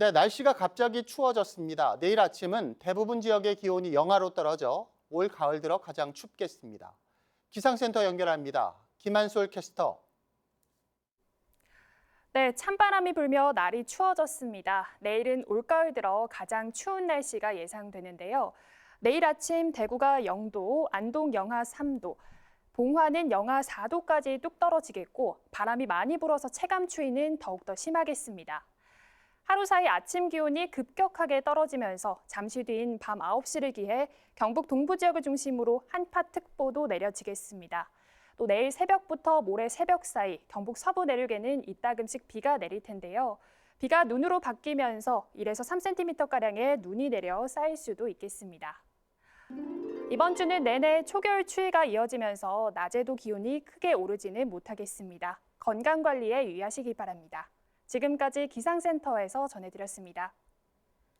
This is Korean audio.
네, 날씨가 갑자기 추워졌습니다. 내일 아침은 대부분 지역의 기온이 영하로 떨어져 올 가을 들어 가장 춥겠습니다. 기상센터 연결합니다. 김한솔 캐스터. 네, 찬바람이 불며 날이 추워졌습니다. 내일은 올가을 들어 가장 추운 날씨가 예상되는데요. 내일 아침 대구가 0도, 안동 영하 3도, 봉화는 영하 4도까지 뚝 떨어지겠고 바람이 많이 불어서 체감 추위는 더욱더 심하겠습니다. 하루 사이 아침 기온이 급격하게 떨어지면서 잠시 뒤인 밤 9시를 기해 경북 동부 지역을 중심으로 한파특보도 내려지겠습니다. 또 내일 새벽부터 모레 새벽 사이 경북 서부 내륙에는 이따금씩 비가 내릴 텐데요. 비가 눈으로 바뀌면서 1에서 3cm가량의 눈이 내려 쌓일 수도 있겠습니다. 이번 주는 내내 초겨울 추위가 이어지면서 낮에도 기온이 크게 오르지는 못하겠습니다. 건강 관리에 유의하시기 바랍니다. 지금까지 기상센터에서 전해드렸습니다.